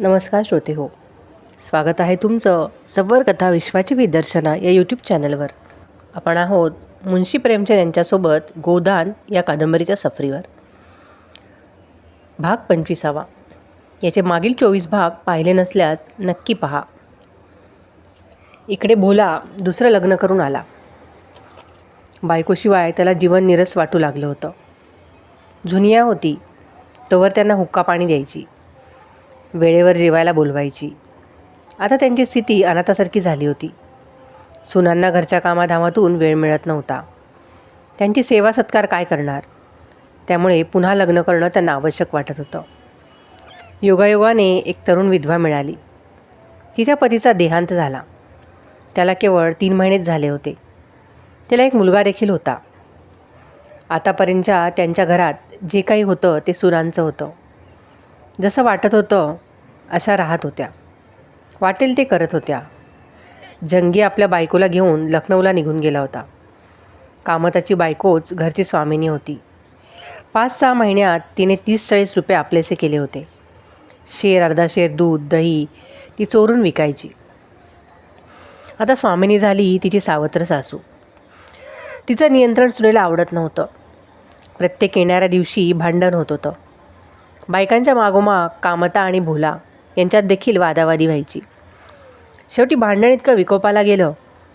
नमस्कार श्रोते हो. स्वागत आहे तुमचं सव्वर कथा विश्वाची विदर्शना या यूट्यूब चॅनलवर आपण आहोत मुन्शी प्रेमचंद यांच्यासोबत गोदान या कादंबरीच्या सफरीवर. भाग पंचवीसावा. याचे मागील चोवीस भाग पाहिले नसल्यास नक्की पहा. इकडे भोला दुसरं लग्न करून आला. बायकोशिवाय त्याला जीवन निरस वाटू लागलं होतं. जुनिया होती तोवर त्यांना हुक्का पाणी द्यायची. वेळेवर जेवायला बोलवायची. आता त्यांची स्थिती अनाथासारखी झाली होती. सुनांना घरच्या कामाधामातून वेळ मिळत नव्हता. त्यांची सेवा सत्कार काय करणार? त्यामुळे पुन्हा लग्न करणं त्यांना आवश्यक वाटत होतं. योगायोगाने एक तरुण विधवा मिळाली. तिच्या पतीचा देहांत झाला. त्याला केवळ तीन महिनेच झाले होते. त्याला एक मुलगा देखील होता. आतापर्यंतच्या त्यांच्या घरात जे काही होतं ते सुरांचं होतं. जसं वाटत होतं अशा राहत होत्या. वाटेल ते करत होत्या. जंगी आपल्या बायकोला घेऊन लखनौला निघून गेला होता. कामताची बायकोच घरची स्वामिनी होती. पाच सहा महिन्यात तिने तीस चाळीस रुपये आपलेसे केले होते. शेर अर्धा शेर दूध दही ती चोरून विकायची. आता स्वामिनी झाली तिची सावत्र सासू. तिचं नियंत्रण सुनेला आवडत नव्हतं. प्रत्येक येणाऱ्या दिवशी भांडण होत होतं. बायकांच्या मागोमाग कामता आणि भुला यांच्यात देखील वादावादी व्हायची. शेवटी भांडण इतकं विकोपाला गेलं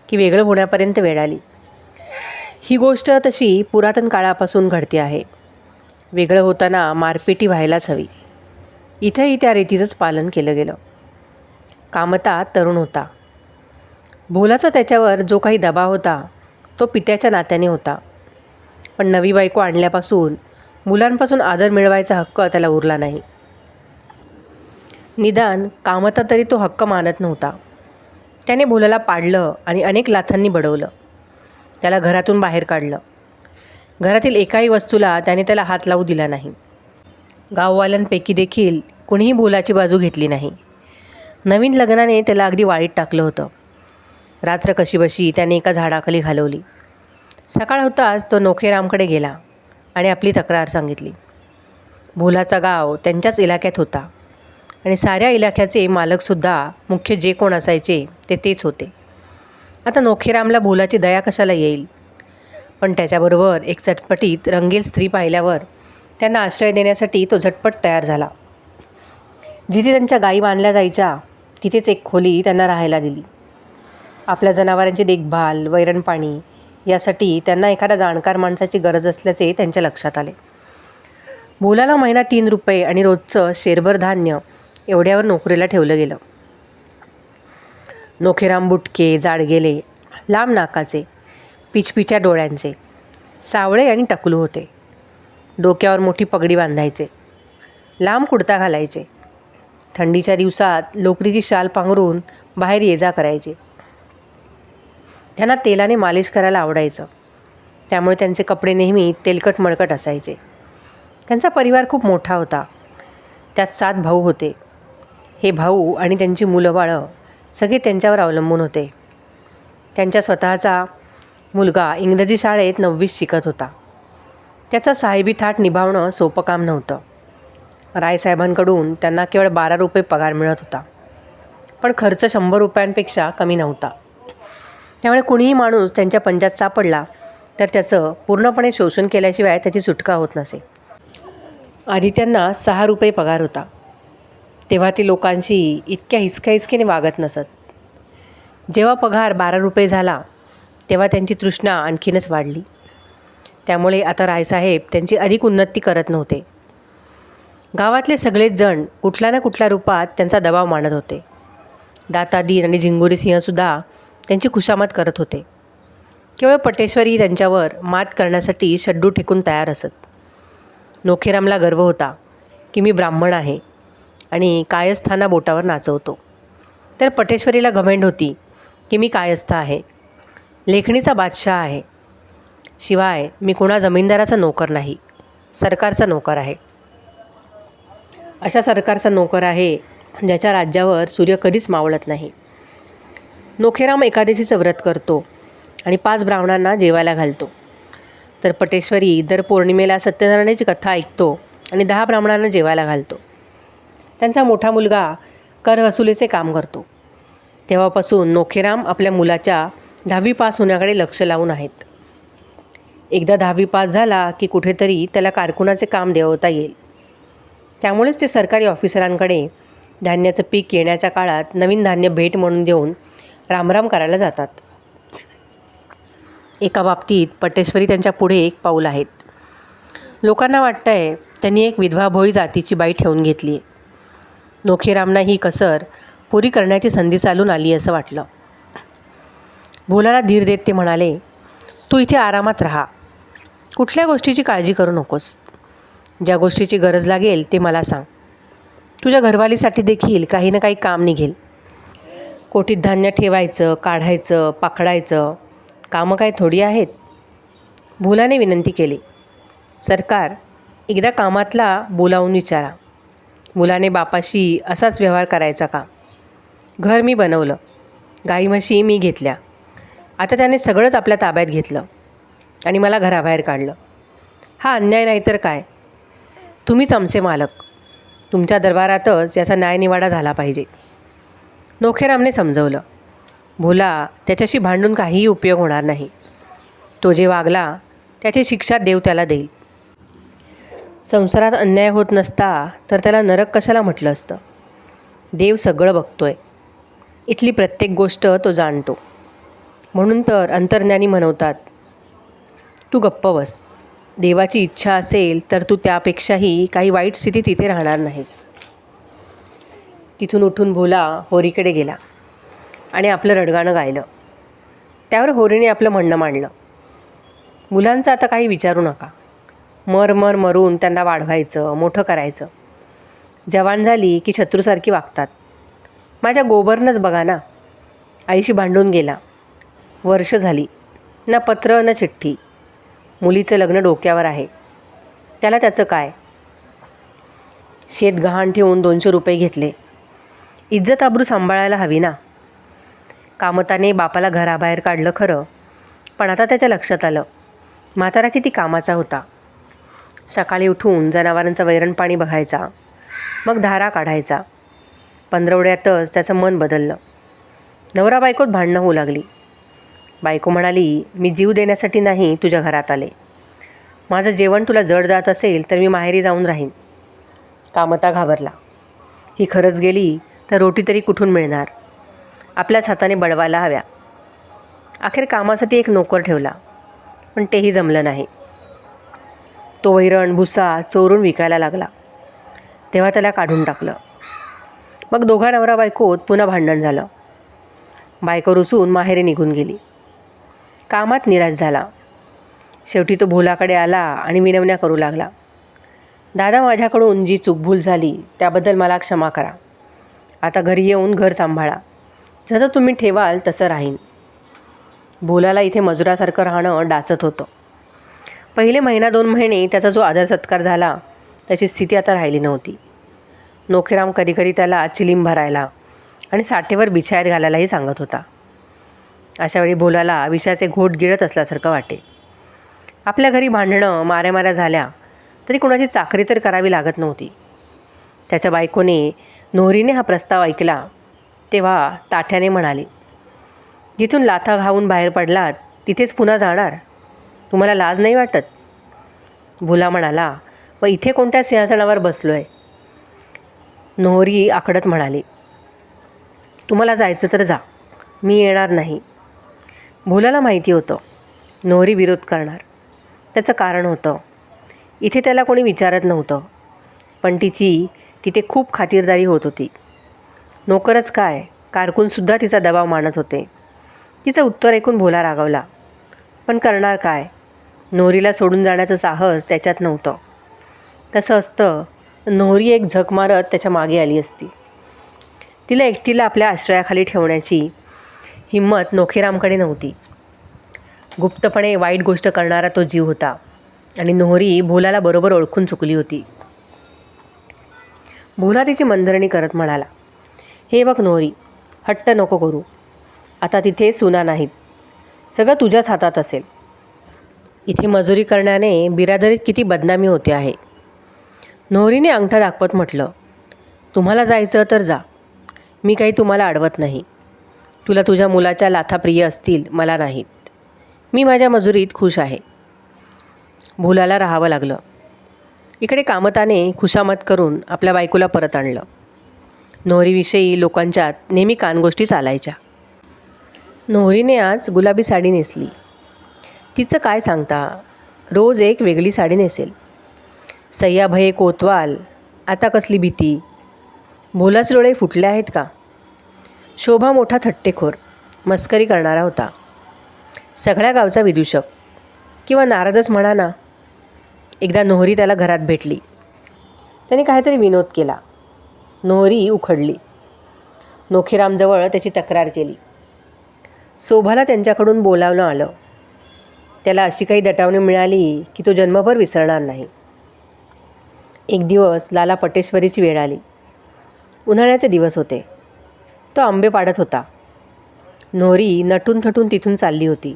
की वेगळं होण्यापर्यंत वेळ आली. ही गोष्ट तशी पुरातन काळापासून घडते आहे. वेगळं होताना मारपिटी व्हायलाच हवी. इथंही त्या रीतीचंच पालन केलं गेलं. कामता तरुण होता. भोलाचा त्याच्यावर जो काही दबाव होता तो पित्याच्या नात्याने होता. पण नवी बायको आणल्यापासून मुलांपासून आदर मिळवायचा हक्क त्याला उरला नाही. निदान कामता तरी तो हक्क मानत नव्हता. त्याने भोलाला पाडलं आणि अनेक लाथांनी बडवलं. त्याला घरातून बाहेर काढलं. घरातील एकाही वस्तूला त्याने त्याला हात लावू दिला नाही. गाववाल्यांपैकी देखील कुणीही भोलाची बाजू घेतली नाही. नवीन लग्नाने त्याला अगदी वाईट टाकलं होतं. रात्र कशीबशी त्याने एका झाडाखाली घालवली. सकाळ होताच तो नोखेरामकडे गेला आणि आपली तक्रार सांगितली. भोलाचा गाव त्यांच्याच इलाक्यात होता. आणि साऱ्या इलाख्याचे मालकसुद्धा मुख्य जे कोण असायचे ते तेच होते. आता नोखेरामला भोलाची दया कशाला येईल? पण त्याच्याबरोबर एक चटपटीत रंगील स्त्री पाहिल्यावर त्यांना आश्रय देण्यासाठी तो झटपट तयार झाला. जिथे त्यांच्या गायी बांधल्या जायच्या तिथेच एक खोली त्यांना राहायला दिली. आपल्या जनावरांची देखभाल वैरणपाणी यासाठी त्यांना एखाद्या जाणकार माणसाची गरज असल्याचे त्यांच्या लक्षात आले. भोलाला महिना तीन रुपये आणि रोजचं शेरभर धान्य एवढ्यावर नोकरीला ठेवलं गेलं. नोखेराम बुटके जाडगेले लांब नाकाचे पिचपिच्या डोळ्यांचे सावळे आणि टकलू होते. डोक्यावर मोठी पगडी बांधायचे. लांब कुडता घालायचे. थंडीच्या दिवसात लोकरीची शाल पांघरून बाहेर ये जा करायचे. त्यांना तेलाने मालिश करायला आवडायचं. त्यामुळे त्यांचे कपडे नेहमी तेलकट मळकट असायचे. त्यांचा परिवार खूप मोठा होता. त्यात सात भाऊ होते. हे भाऊ आणि त्यांची मुलं बाळं सगळे त्यांच्यावर अवलंबून होते. त्यांच्या स्वतःचा मुलगा इंग्रजी शाळेत नववीस शिकत होता. त्याचा साहेबी थाट निभावणं सोपं काम नव्हतं. रायसाहेबांकडून त्यांना केवळ बारा रुपये पगार मिळत होता. पण खर्च शंभर रुपयांपेक्षा कमी नव्हता. त्यामुळे कुणीही माणूस त्यांच्या पंजात सापडला तर त्याचं पूर्णपणे शोषण केल्याशिवाय त्याची सुटका होत नसे. आधी त्यांना सहा रुपये पगार होता. तेव्हा ती लोकांशी इतक्या हिसकाहिसकीने वागत नसत. जेव्हा पगार बारा रुपये झाला तेव्हा त्यांची तृष्णा आणखीनच वाढली. त्यामुळे आता रायसाहेब त्यांची अधिक उन्नती करत नव्हते. गावातले सगळेच जण कुठल्या ना कुठल्या रूपात त्यांचा दबाव मानत होते. दातादीन आणि झिंगुरी सिंहसुद्धा त्यांची खुशामत करत होते. केवळ पटेश्वरी त्यांच्यावर मात करण्यासाठी शड्डू ठेकून तयार असत. नोखेरामला गर्व होता की मी ब्राह्मण आहे. आणि कायस्थाना बोटावर नाचवतो. तर पटेश्वरीला घमेंड होती की मी कायस्थ आहे. लेखणीचा बादशाह आहे. शिवाय मी कुणा जमीनदाराचा नोकर नाही सरकारचा नोकर आहे. अशा सरकारचा नोकर आहे ज्याच्या राज्यावर सूर्य कधीच मावळत नाही. नोखेराम एकादशीचं व्रत करतो आणि पाच ब्राह्मणांना जेवायला घालतो. तर पटेश्वरी दर पौर्णिमेला सत्यनारायणाची कथा ऐकतो आणि दहा ब्राह्मणांना जेवायला घालतो. त्यांचा मोठा मुलगा कर वसुलीचे काम करतो. तेव्हापासून नोखेराम आपल्या मुलाच्या दहावी पास होण्याकडे लक्ष लावून आहेत. एकदा दहावी पास झाला की कुठेतरी त्याला कारकुनाचे काम देवता येईल. त्यामुळेच ते सरकारी ऑफिसरांकडे धान्याचं पीक येण्याच्या काळात नवीन धान्य भेट म्हणून देऊन रामराम करायला जातात. एका बाबतीत पटेश्वरी त्यांच्या पुढे एक पाऊल आहेत. लोकांना वाटतं आहे त्यांनी एक विधवा भोई जातीची बाई ठेवून घेतली. आहे नोखेरामना ही कसर पुरी करण्याची संधी चालून आली असं वाटलं. भोलाला धीर देत ते म्हणाले तू इथे आरामात राहा. कुठल्या गोष्टीची काळजी करू नकोस. ज्या गोष्टीची गरज लागेल ते मला सांग. तुझ्या घरवालीसाठी देखील काही ना काही काम निघेल. कोटीत धान्य ठेवायचं काढायचं पाखडायचं कामं काय थोडी आहेत? भोलाने विनंती केली सरकार एकदा कामातला बोलावून विचारा. मुलाने बापाशी असाच व्यवहार करायचा का? घर मी बनवलं. गाई म्हशी मी घेतल्या. आता त्याने सगळंच आपल्या ताब्यात घेतलं आणि मला घराबाहेर काढलं. हा अन्याय नाही तर काय? तुम्हीच आमचे मालक. तुमच्या दरबारातच याचा न्यायनिवाडा झाला पाहिजे. नोखेरामने समजवलं. भोला त्याच्याशी भांडून काहीही उपयोग होणार नाही. तो जे वागला त्याची शिक्षा देव त्याला देईल. संसारात अन्याय होत नसता तर त्याला नरक कशाला म्हटलं असतं? देव सगळं बघतोय. इथली प्रत्येक गोष्ट तो जाणतो. म्हणून तर अंतर्ज्ञानी म्हणवतात तू गप्प बस. देवाची इच्छा असेल तर तू त्यापेक्षाही काही वाईट स्थितीत इथे राहणार नाहीस. तिथून उठून भोला होरीकडे गेला आणि आपलं रडगाणं गायलं. त्यावर होरीने आपलं म्हणणं मांडलं. मुलांचं आता काही विचारू नका. मर मर मरून त्यांना वाढवायचं मोठं करायचं. जवान झाली की शत्रूसारखी वागतात. माझ्या गोबरनंच बघा ना. आईशी भांडून गेला. वर्ष झाली. ना पत्र ना चिठ्ठी. मुलीचं लग्न डोक्यावर आहे. त्याला त्याचं काय? शेत गहाण ठेवून दोनशे रुपये घेतले. इज्जत आबरू सांभाळायला हवी ना. कामताने बापाला घराबाहेर काढलं खरं पण आता त्याच्या लक्षात आलं. म्हातारा किती कामाचा होता. सकाळी उठून जनावरांचं वैरण पाणी बघायचा. मग धारा काढायचा. पंधरवड्यातच त्याचं मन बदललं. नवरा बायकोत भांडणं होऊ लागली. बायको म्हणाली मी जीव देण्यासाठी नाही तुझ्या घरात आले. माझं जेवण तुला जड जात असेल तर मी माहेरी जाऊन राहीन. कामता घाबरला. ही खरंच गेली तर रोटी तरी कुठून मिळणार? आपल्याच हाताने बळवायला हव्या. अखेर कामासाठी एक नोकर ठेवला. पण तेही जमलं नाही. तो वैरण भुसा चोरून विकायला लागला. तेव्हा त्याला काढून टाकलं. मग दोघा नवरा बायकोत पुन्हा भांडण झालं. बायको रुसून माहेरी निघून गेली. कामात निराश झाला. शेवटी तो भोलाकडे आला आणि विनवण्या करू लागला. दादा माझ्याकडून जी चूकभूल झाली त्याबद्दल मला क्षमा करा. आता घरी येऊन घर सांभाळा. जसं तुम्ही ठेवाल तसं राहीन. भोलाला इथे मजुरासारखं राहणं डाचत होतं. पहिले महिना दोन महिने त्याचा जो आदर सत्कार झाला त्याची स्थिती आता राहिली नव्हती. नोखेराम कधीकधी त्याला चिलीम भरायला आणि साठेवर बिछायत घालायलाही सांगत होता. अशावेळी बोलायला विषयाचे घोट गिळत असल्यासारखं वाटे. आपल्या घरी भांडणं माऱ्या झाल्या तरी कोणाची चाकरी तर करावी लागत नव्हती. त्याच्या बायकोने नोहरीने हा प्रस्ताव ऐकला तेव्हा ताठ्याने म्हणाली जिथून लाथा घावून बाहेर पडलात तिथेच पुन्हा जाणार? तुम्हाला लाज नाही वाटत? भुला म्हणाला व इथे कोणत्या सिंहासनावर बसलो आहे नोहरी आकडत म्हणाली तुम्हाला जायचं तर जा मी येणार नाही. भोलाला माहिती होतं नोहरी विरोध करणार. त्याचं कारण होतं इथे त्याला कोणी विचारत नव्हतं पण तिची तिथे खूप खातिरदारी होत होती. नोकरच काय कारकूनसुद्धा तिचा दबाव मानत होते. तिचं उत्तर ऐकून भोला रागवला पण करणार काय? नोहरीला सोडून जाण्याचं साहस त्याच्यात नव्हतं. तसं असतं नोहरी एक झक मारत त्याच्यामागे आली असती. तिला एकटीला आपल्या आश्रयाखाली ठेवण्याची हिंमत नोखेरामकडे नव्हती. गुप्तपणे वाईट गोष्ट करणारा तो जीव होता आणि नोहरी भोलाला बरोबर ओळखून चुकली होती. भोला तिची मंधरणी करत म्हणाला हे बघ नोहरी हट्ट नको करू. आता तिथे सुना नाहीत. सगळं तुझ्याच हातात असेल. इथे मजुरी करण्याने बिरादरीत किती बदनामी होते आहे. नोहरीने अंगठा दाखवत म्हटलं तुम्हाला जायचं तर जा. मी काही तुम्हाला अडवत नाही. तुला तुझ्या मुलाच्या लाथा प्रिय असतील मला नाहीत. मी माझ्या मजुरीत खुश आहे. भुलाला राहावं लागलं. इकडे कामताने खुशामत करून आपल्या बायकोला परत आणलं. नोहरीविषयी लोकांच्यात नेहमी कानगोष्टी चालायच्या. नोहरीने आज गुलाबी साडी नेसली. तिचं काय सांगता? रोज एक वेगळी साडी नेसेल. सय्याभये कोतवाल आता कसली भीती? भोलाच डोळे फुटले आहेत का? शोभा मोठा थट्टेखोर मस्करी करणारा होता. सगळ्या गावचा विदूषक किंवा नारदच म्हणा ना. एकदा नोहरी त्याला घरात भेटली. त्याने काहीतरी विनोद केला. नोहरी उखडली. नोखीरामजवळ त्याची तक्रार केली. शोभाला त्यांच्याकडून बोलावलं आलं. त्याला अशी काही दटावणी मिळाली की तो जन्मभर विसरणार नाही. एक दिवस लाला पटेश्वरीची वेळ आली. उन्हाळ्याचे दिवस होते. तो आंबे पाडत होता. नोहरी नटून थटून तिथून चालली होती.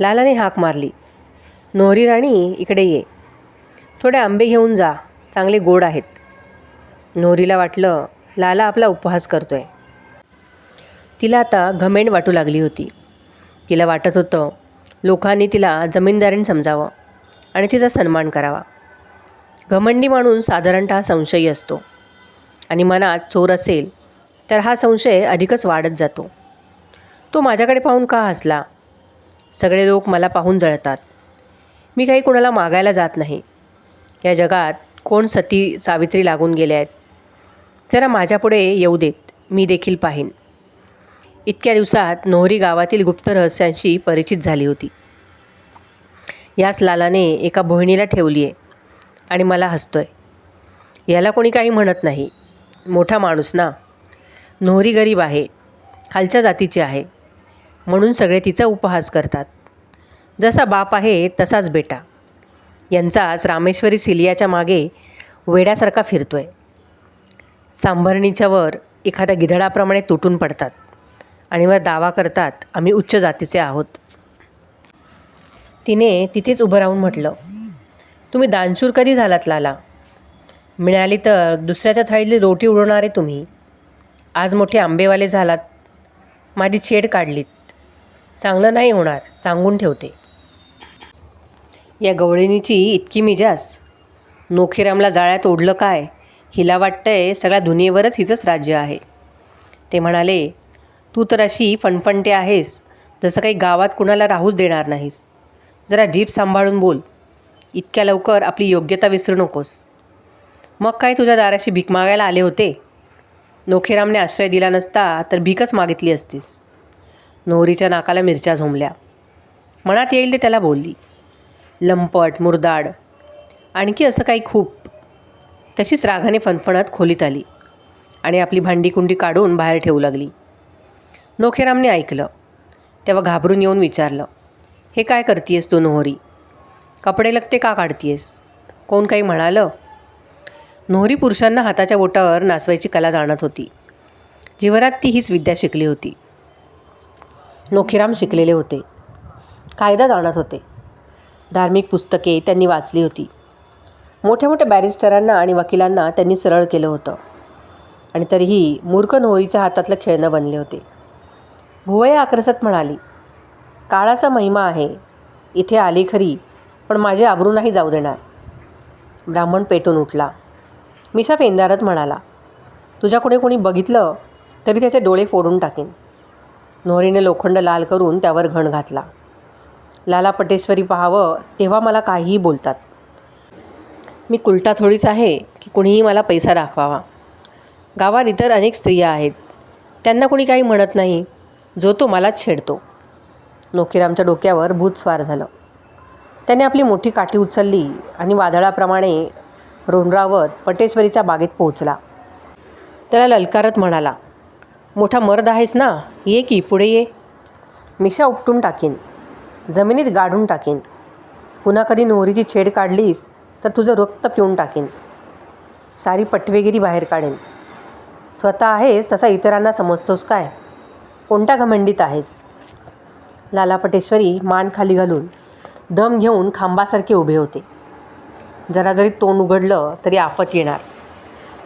लालाने हाक मारली. नोहरी राणी इकडे ये. थोडे आंबे घेऊन जा. चांगले गोड आहेत. नोहरीला वाटलं लाला आपला उपहास करतोय. तिला आता घमेंड वाटू लागली होती. तिला वाटत होतं लोकांनी तिला जमीनदारीने समजावं आणि तिचा सन्मान करावा. घमंडी माणूस साधारणतः संशयी असतो. आणि मनात चोर असेल तर हा संशय अधिकच वाढत जातो. तो माझ्याकडे पाहून का हसला? सगळे लोक मला पाहून जळतात. मी काही कोणाला मागायला जात नाही. या जगात कोण सती सावित्री लागून गेले आहेत? जरा माझ्यापुढे येऊ देत मी देखील पाहीन. इतक्या दिवसात नोहरी गावातील गुप्त रहस्यांशी परिचित झाली होती. याच लालाने एका बहिणीला ठेवली आहे आणि मला हसतोय. याला कोणी काही म्हणत नाही. मोठा माणूस ना. नोहरी गरीब आहे. खालच्या जातीची आहे. म्हणून सगळे तिचा उपहास करतात. जसा बाप आहे तसाच बेटा. यांचाच रामेश्वरी सिलियाच्या मागे वेड्यासारखा फिरतोय. सांभरणीच्या वर एखाद्या गिधडाप्रमाणे तुटून पडतात. आणि मग दावा करतात आम्ही उच्च जातीचे आहोत. तिने तिथेच उभं राहून म्हटलं तुम्ही दानशूर कधी झालात लाला? मिळाली तर दुसऱ्याच्या थाळीतली रोटी उडवणारे तुम्ही. आज मोठे आंबेवाले झालात. माझी छेड काढलीत. चांगलं नाही होणार सांगून ठेवते. या गवळणीची इतकी मिजास नोखेरामला जाळ्यात ओढलं काय? हिला वाटतंय सगळ्या दुनियेवरच हिचंच राज्य आहे. ते म्हणाले तू तर अशी फणफणटे आहेस. जसं काही गावात कुणाला राहूच देणार नाहीस. जरा जीप सांभाळून बोल. इतक्या लवकर आपली योग्यता विसरू नकोस. मग काय तुझ्या दाराशी भीक मागायला आले होते? नोखेरामने आश्रय दिला नसता तर भीकच मागितली असतीस. नोहरीच्या नाकाला मिरच्या झोंबल्या. मनात येईल ते त्याला बोलली. लंपट मुरदाड आणखी असं काही खूप. तशीच रागाने फणफणत खोलीत आली आणि आपली भांडीकुंडी काढून बाहेर ठेवू लागली. नोखेरामने ऐकलं. तेव्हा घाबरून येऊन विचारलं हे काय करतीयस तू नोहरी? कपडे लगते का काढतीयस? कोण काही म्हणालं? नोहरी पुरुषांना हाताच्या बोटावर नाचवायची कला जाणत होती. जीवनात ती हीच विद्या शिकली होती. नोखीराम शिकलेले होते. कायदा जाणत होते. धार्मिक पुस्तके त्यांनी वाचली होती. मोठ्या मोठ्या बॅरिस्टरांना आणि वकिलांना त्यांनी सरळ केलं होतं. आणि तरीही मूर्ख नोहरीच्या हातातलं खेळणं बनले होते. भुवया आक्रसत म्हणाली काळाचा महिमा आहे. इथे आली खरी पण माझे आबरू नाही जाऊ देणार. ब्राह्मण पेटून उठला. मिसा फेंदारत म्हणाला तुझ्याकडे कोणी बघितलं तरी त्याचे डोळे फोडून टाकेन. नोहरीने लोखंड लाल करून त्यावर घण घातला. लाला पटेश्वरी पाहावं तेव्हा मला काहीही बोलतात. मी कुलटा थोडीच आहे की कुणीही मला पैसा दाखवावा. गावात इतर अनेक स्त्रिया आहेत. त्यांना कोणी काही म्हणत नाही. जो तो मला छेडतो. नोकीरामच्या डोक्यावर भूत स्वार झालं. त्याने आपली मोठी काठी उचलली आणि वादळाप्रमाणे रोनरावत पटेश्वरीच्या बागेत पोहोचला. त्याला ललकारत म्हणाला मोठा मर्द आहेस ना ये की पुढे ये. मिशा उपटून टाकीन जमिनीत गाडून टाकीन. पुन्हा कधी नोहरीची छेड काढलीस तर तुझं रक्त पिऊन टाकीन. सारी पटवेगिरी बाहेर काढेन. स्वतः आहेस तसा इतरांना समजतोस काय? कोणत्या घमंडीत आहेस? लाला पटेश्वरी मान खाली घालून दम घेऊन खांबासारखे उभे होते. जरा जरी तोंड उघडलं तरी आफत येणार.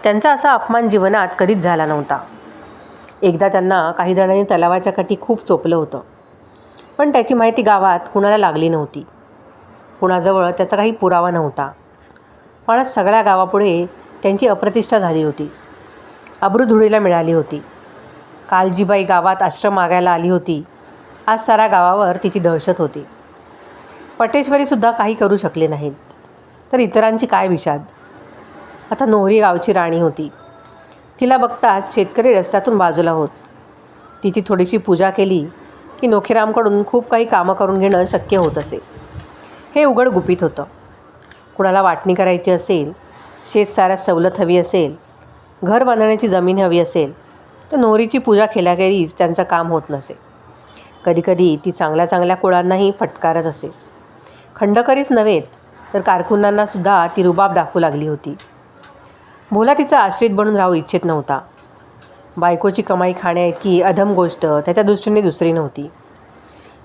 त्यांचा असा अपमान जीवनात कधीच झाला नव्हता. एकदा त्यांना काही जणांनी तलावाच्या काठी खूप चोपलं होतं. पण त्याची माहिती गावात कुणाला लागली नव्हती. कुणाजवळ त्याचा काही पुरावा नव्हता. पण सगळ्या गावापुढे त्यांची अप्रतिष्ठा झाली होती. अब्रू धुळीला मिळाली होती. कालजीबाई गावात आश्रम मागायला आली होती. आज साऱ्या गावावर तिची दहशत होती. पटेश्वरीसुद्धा काही करू शकले नाहीत. तर इतरांची काय विषाद? आता नोहरी गावची राणी होती. तिला बघताच शेतकरी रस्त्यातून बाजूला होत. तिची थोडीशी पूजा केली की नोखीरामकडून खूप काही कामं करून घेणं शक्य होत असे. हे उघड गुपित होतं. कुणाला वाटणी करायची असेल शेत साऱ्यात सवलत हवी असेल घर बांधण्याची जमीन हवी असेल तर नोहरीची पूजा केल्याखेरीज त्यांचं काम होत नसे. कधीकधी ती चांगल्या चांगल्या कुळांनाही फटकारत असे. खंडकरीच नव्हेत तर कारकुनांनासुद्धा ती रुबाब दाखवू लागली होती. भोला तिचा आश्रित बनून राहू इच्छित नव्हता. बायकोची कमाई खाण्याइतकी अधम गोष्ट त्याच्या दृष्टीने दुसरी नव्हती.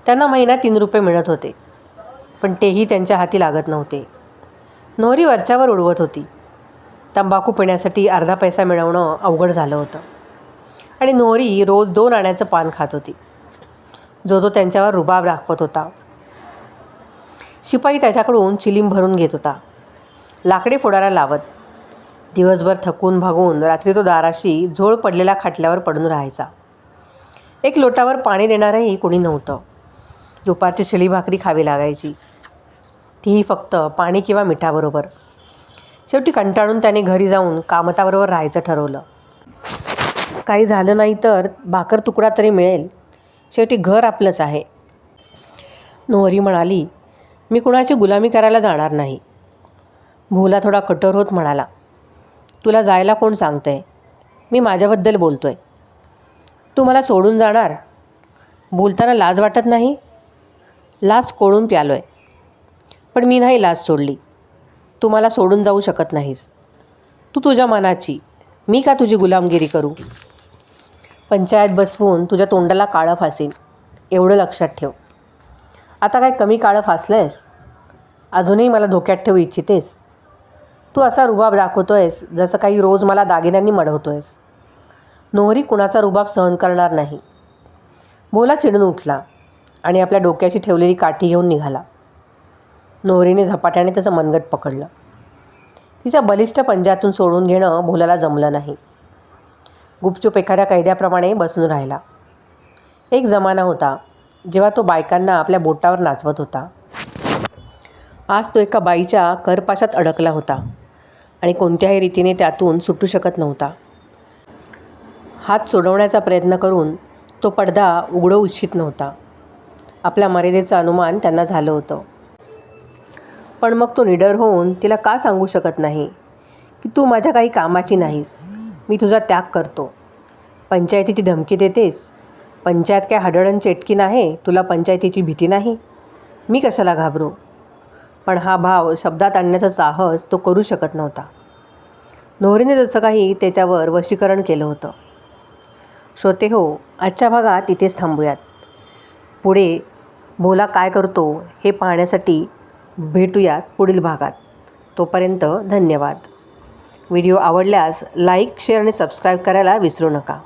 त्यांना महिना तीन रुपये मिळत होते पण तेही त्यांच्या हाती लागत नव्हते. नोहरी वरच्यावर उडवत होती. तंबाखू पिण्यासाठी अर्धा पैसा मिळवणं अवघड झालं होतं. आणि नोहरी रोज दोन आण्याचं पान खात होती. जो तो त्यांच्यावर रुबाब दाखवत होता. शिपाई त्याच्याकडून चिलीम भरून घेत होता. लाकडे फोडायला लावत. दिवसभर थकून भागून रात्री तो दाराशी झोळ पडलेल्या खाटल्यावर पडून राहायचा. एक लोटावर पाणी देणारंही कोणी नव्हतं. दुपारची शिळी भाकरी खावी लागायची. तीही फक्त पाणी किंवा मिठाबरोबर. शेवटी कंटाळून त्याने घरी जाऊन कामताबरोबर राहायचं ठरवलं. काही झालं नाही तर भाकर तुकडा तरी मिळेल. शेवटी घर आपलंच आहे. नोहरी म्हणाली मी कुणाची गुलामी करायला जाणार नाही. भोला थोडा कठोर होत म्हणाला तुला जायला कोण सांगतंय? मी माझ्याबद्दल बोलतोय. तू मला सोडून जाणार? बोलताना लाज वाटत नाही? लाज कोळून प्यालो आहे पण मी नाही लाज सोडली. तू मला सोडून जाऊ शकत नाहीस. तू तुझ्या मनाची. मी का तुझी गुलामगिरी करू? पंचायत बसवून तुझ्या तोंडाला काळं फासीन. एवढं लक्षात ठेव. आता काय कमी काळं फासलं आहेस अजूनही मला धोक्यात ठेवू इच्छितेस? तू असा रुबाब दाखवतो आहेस जसं काही रोज मला दागिन्यांनी मढवतो आहेस नोहरी कुणाचा रुबाब सहन करणार नाही. बोला चिडून उठला आणि आपल्या डोक्याची ठेवलेली काठी घेऊन निघाला. नोहरीने झपाट्याने त्याचं मनगट पकडलं. तिच्या बलिष्ठ पंजातून सोडून घेणं भोलाला जमलं नाही. गुपचूप एखाद्या कैद्याप्रमाणे बसून राहिला. एक जमाना होता जेव्हा तो बायकांना आपल्या बोटावर नाचवत होता. आज तो एका बाईच्या करपाशात अडकला होता आणि कोणत्याही रीतीने त्यातून सुटू शकत नव्हता. हात सोडवण्याचा प्रयत्न करून तो पडदा उघडवू इच्छित नव्हता. आपल्या मर्यादेचं अनुमान त्यांना झालं होतं. पण मग तो निडर होऊन तिला का सांगू शकत नाही? की तू माझ्या काही कामाची नाहीस? मी तुझा त्याग करतो. पंचायतीची धमकी देतेस. पंचायत काय हडळण चेटकीन आहे तुला पंचायतीची भीती नाही? मी कशाला घाबरू? पण हा भाव शब्दात आणण्याचा साहस तो करू शकत नव्हता. नोहरीने जसं काही त्याच्यावर वशीकरण केलं होतं. श्रोते हो आजच्या भागात इथेच थांबूयात. पुढे भोला काय करतो हे पाहण्यासाठी भेटूयात पुढील भागात. तोपर्यंत धन्यवाद. व्हिडिओ आवडल्यास लाईक शेअर आणि सबस्क्राईब करायला विसरू नका.